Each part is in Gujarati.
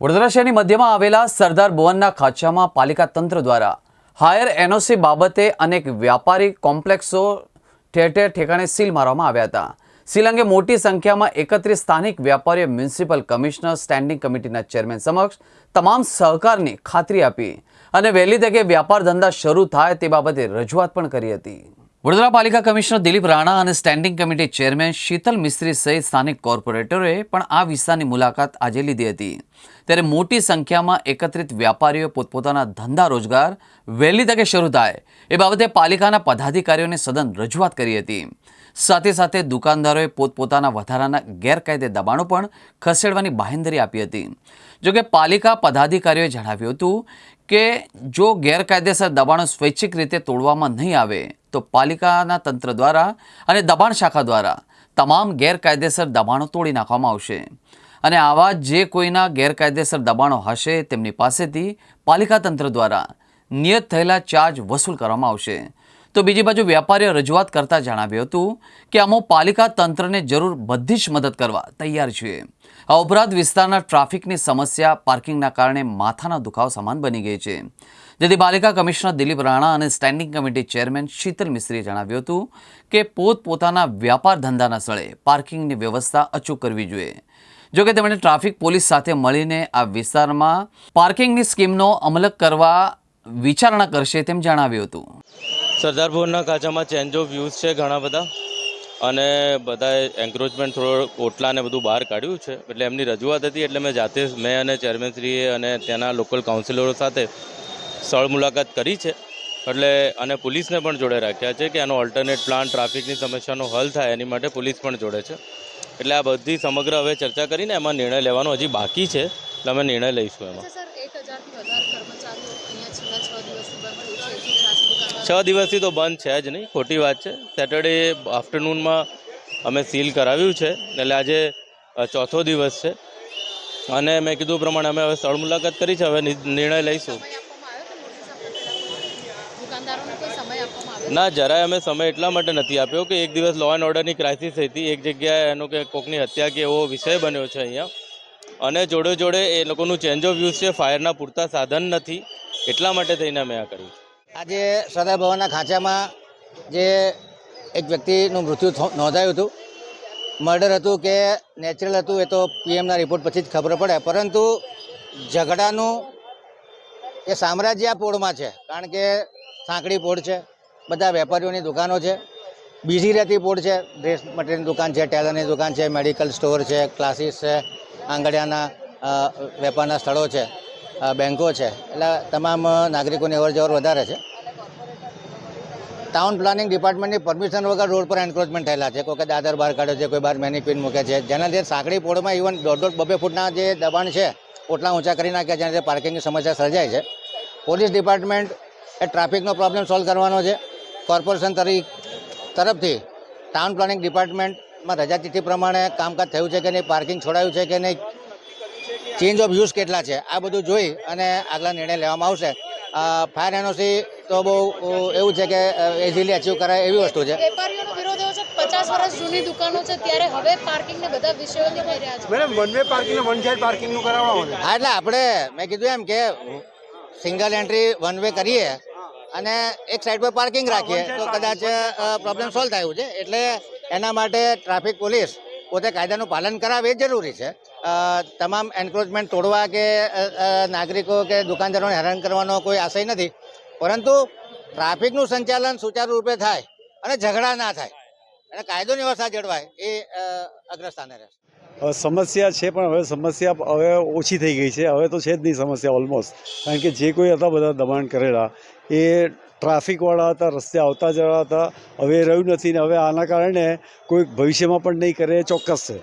વડોદરા શહેરની મધ્યમાં આવેલા સરદાર ભવનના ખાચામાં પાલિકા તંત્ર દ્વારા હાયર એનઓસી બાબતે અનેક વ્યાપારી કોમ્પ્લેક્સો ઠેર ઠેર ઠેકાણે સીલ મારવામાં આવ્યા હતા. સીલ અંગે મોટી સંખ્યામાં એકત્રીસ સ્થાનિક વેપારીઓ મ્યુનિસિપલ કમિશનર, સ્ટેન્ડિંગ કમિટીના ચેરમેન સમક્ષ તમામ સહકારની ખાતરી આપી અને વહેલી તકે વ્યાપાર ધંધા શરૂ થાય તે બાબતે રજૂઆત પણ કરી હતી. વડોદરા પાલિકા કમિશનર દિલીપ રાણા અને standing committee chairman Sheetal Mistry સહિત સ્થાનિક કોર્પોરેટરોએ પણ આ વિસ્તારની મુલાકાત આજે લીધી હતી. ત્યારે મોટી સંખ્યામાં એકત્રિત વ્યાપારીઓ પોતપોતાના ધંધા રોજગાર, વહેલી તકે શરૂ થાય એ બાબતે પાલિકાના પદાધિકારીઓને સદન રજૂઆત કરી હતી. સાથે સાથે દુકાનદારોએ પોતપોતાના વધારાના ગેરકાયદે દબાણો પણ ખસેડવાની બાહેંધરી આપી હતી. જોકે પાલિકા પદાધિકારીઓએ જણાવ્યું હતું કે જો ગેરકાયદેસર દબાણો સ્વૈચ્છિક રીતે તોડવામાં નહીં આવે, તો પાલિકાના તંત્ર દ્વારા અને દબાણ શાખા દ્વારા તમામ ગેરકાયદેસર દબાણો તોડી નાખવામાં આવશે. અને આવા જે કોઈના ગેરકાયદેસર દબાણો હશે, તેમની પાસેથી પાલિકા તંત્ર દ્વારા નિયત થયેલા ચાર્જ વસૂલ કરવામાં આવશે. તો બીજી બાજુ વેપારીઓ રજૂઆત કરતા જણાવ્યું હતું કે અમો પાલિકા તંત્રને જરૂર બધી જ મદદ કરવા તૈયાર છીએ. આ ઉપરાંત વિસ્તારના ટ્રાફિકની સમસ્યા, પાર્કિંગના કારણે માથાના દુખાવ સમાન બની ગઈ છે. જેથી પાલિકા કમિશનર દિલીપ રાણા અને સ્ટેન્ડિંગ કમિટી ચેરમેન શીતલ મિસ્ત્રીએ જણાવ્યું હતું કે પોતપોતાના વ્યાપાર ધંધાના સ્થળે પાર્કિંગની વ્યવસ્થા અચૂક કરવી જોઈએ. જોકે તેમણે ટ્રાફિક પોલીસ સાથે મળીને આ વિસ્તારમાં પાર્કિંગની સ્કીમનો અમલ કરવા વિચારણા કરશે તેમ જણાવ્યું હતું. સરદાર ભવનના કાચામાં ચેન્જ ઓફ વ્યૂઝ છે ઘણા બધા. અને બધાએ એન્ક્રોચમેન્ટ થોડો ઓટલા ને બધું બહાર કાઢ્યું છે. એટલે એમની રજૂઆત હતી, એટલે મેં જાતે મેં અને ચેરમેનશ્રીએ અને ત્યાંના લોકલ કાઉન્સિલરો સાથે સ્થળ મુલાકાત કરી છે. એટલે અને પોલીસને પણ જોડે રાખ્યા છે કે આનો ઓલ્ટરનેટ પ્લાન ટ્રાફિકની સમસ્યાનો હલ થાય એની માટે પોલીસ પણ જોડે છે. એટલે આ બધી સમગ્ર હવે ચર્ચા કરીને એમાં નિર્ણય લેવાનો હજી બાકી છે. એટલે અમે નિર્ણય લઈશું એમાં. છ દિવસથી તો બંધ છે જ નહીં ખોટી વાત છે. સેટરડે આફ્ટરનૂનમાં અમે સીલ કરાવ્યું છે એટલે આજે ચોથો દિવસ છે. અને મેં કીધું પ્રમાણે અમે હવે સ્થળ મુલાકાત કરી છે હવે નિર્ણય લઈશું. ના જરાય અમે સમય એટલા માટે નથી આપ્યો કે એક દિવસ લો એન્ડ ઓર્ડરની ક્રાઇસિસ હતી એક જગ્યાએ એનો કે કોકની હત્યા કે એવો વિષય બન્યો છે અહીંયા. અને જોડે જોડે એ લોકોનું ચેન્જ ઓફ યુઝ છે ફાયરના પૂરતા સાધન નથી, એટલા માટે થઈને અમે આ કર્યું આજે સરદાર ભવનના ખાંચામાં જે એક વ્યક્તિનું મૃત્યુ નોંધાયું હતું, મર્ડર હતું કે નેચરલ હતું એ તો પીએમના રિપોર્ટ પછી જ ખબર પડે, પરંતુ ઝઘડાનું એ સામ્રાજ્ય આ પોળમાં છે, કારણ કે સાંકડી પોળ છે, બધા વેપારીઓની દુકાનો છે, બીજી રહેતી પોળ છે, ડ્રેસ મટીરિયલની દુકાન છે, ટેલરની દુકાન છે, મેડિકલ સ્ટોર છે, ક્લાસીસ છે આંગડિયાના વેપારના સ્થળો છે બેન્કો છે, એટલે તમામ નાગરિકોની અવર જવર વધારે છે. ટાઉન પ્લાનિંગ ડિપાર્ટમેન્ટની પરમિશન વગર રોડ પર એન્ક્રોચમેન્ટ થયેલા છે. કોઈ દાદર બહાર કાઢ્યો છે, કોઈ બહાર મેનિક્વિન મૂકે છે. જેના લીધે સાંકડી પોળમાં ઇવન દોઢ દોઢ બબે ફૂટના જે દબાણ છે, ઓટલા ઊંચા કરી નાખ્યા જેના લીધે પાર્કિંગની સમસ્યા સર્જાય છે. પોલીસ ડિપાર્ટમેન્ટ એ ટ્રાફિકનો પ્રોબ્લેમ સોલ્વ કરવાનો છે. કોર્પોરેશન તરી, તરફથી ટાઉન પ્લાનિંગ ડિપાર્ટમેન્ટમાં રજા ચિઠ્ઠી પ્રમાણે કામકાજ થયું છે કે નહીં? પાર્કિંગ છોડાયું છે કે નહીં? ચેન્જ ઓફ યુઝ કેટલા છે? આ બધું જોઈ અને આગલા નિર્ણય લેવામાં આવશે. ફાયર એનઓસી તો બહુ એવું છે કે ઇઝીલી અચીવ કરાય એવી વસ્તુ છે. વેપારીઓનો વિરોધ એવો છે પચાસ વર્ષ જૂની દુકાનો છે ત્યારે હવે પાર્કિંગ ને બધા વિષયો દેખાઈ રહ્યા છે. Madam one way parking one side પાર્કિંગનું કરાવવાનું છે. હા એટલે આપણે મેં કીધું એમ કે સિંગલ એન્ટ્રી વન વે કરીએ અને એક સાઈડ પર પાર્કિંગ રાખીએ તો કદાચ પ્રોબ્લેમ સોલ્વ થયું છે. એટલે એના માટે ટ્રાફિક પોલીસ પોતે કાયદાનું પાલન કરાવે એ જરૂરી છે. તમામ એન્ક્રોચમેન્ટ તોડવા કે નાગરિકો કે દુકાનદારોને હેરાન કરવાનો કોઈ આશય નથી. પરંતુ ટ્રાફિકનું સંચાલન સુચારુ રૂપે થાય અને ઝઘડા ના થાય અને કાયદોની વ્યવસ્થા જળવાય એ અગ્રસ્થાને રહેશે. સમસ્યા છે પણ હવે સમસ્યા હવે ઓછી થઈ ગઈ છે. હવે તો છે જ નહીં સમસ્યા ઓલમોસ્ટ કારણ કે જે કોઈ હતા બધા દબાણ કરેલા, એ ટ્રાફિકવાળા હતા, રસ્તે આવતા જવા હતા. હવે રહ્યું નથી ને હવે આના કારણે કોઈ ભવિષ્યમાં પણ નહીં કરે ચોક્કસ છે.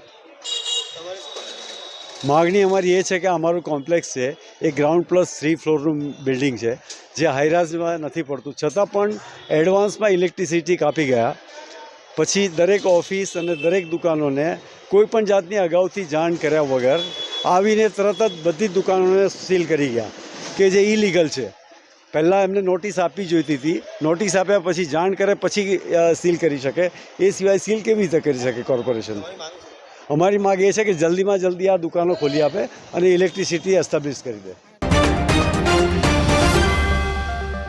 માગણી અમારી એ છે કે અમારું કોમ્પ્લેક્સ છે, એ ગ્રાઉન્ડ પ્લસ થ્રી ફ્લોરનું બિલ્ડિંગ છે, જે હાઈરાઝમાં નથી પડતું. છતાં પણ એડવાન્સમાં ઇલેક્ટ્રિસિટી કાપી ગયા. પછી દરેક ઓફિસ અને દરેક દુકાનોને કોઈ પણ જાતની અગાઉથી જાણ કર્યા વગર આવીને તરત જ બધી દુકાનોને સીલ કરી ગયા કે જે ઇલીગલ છે. પહેલાં એમને નોટિસ આપવી જોઈતી હતી. નોટિસ આપ્યા પછી જાણ કરે, પછી સીલ કરી શકે. એ સિવાય સીલ કેવી રીતે કરી શકે કોર્પોરેશન? અમારી માગ એ છે કે જલ્દીમાં જલ્દી આ દુકાનો ખોલી આપે અને ઇલેક્ટ્રિસિટી એસ્ટાબ્લિશ કરી દે.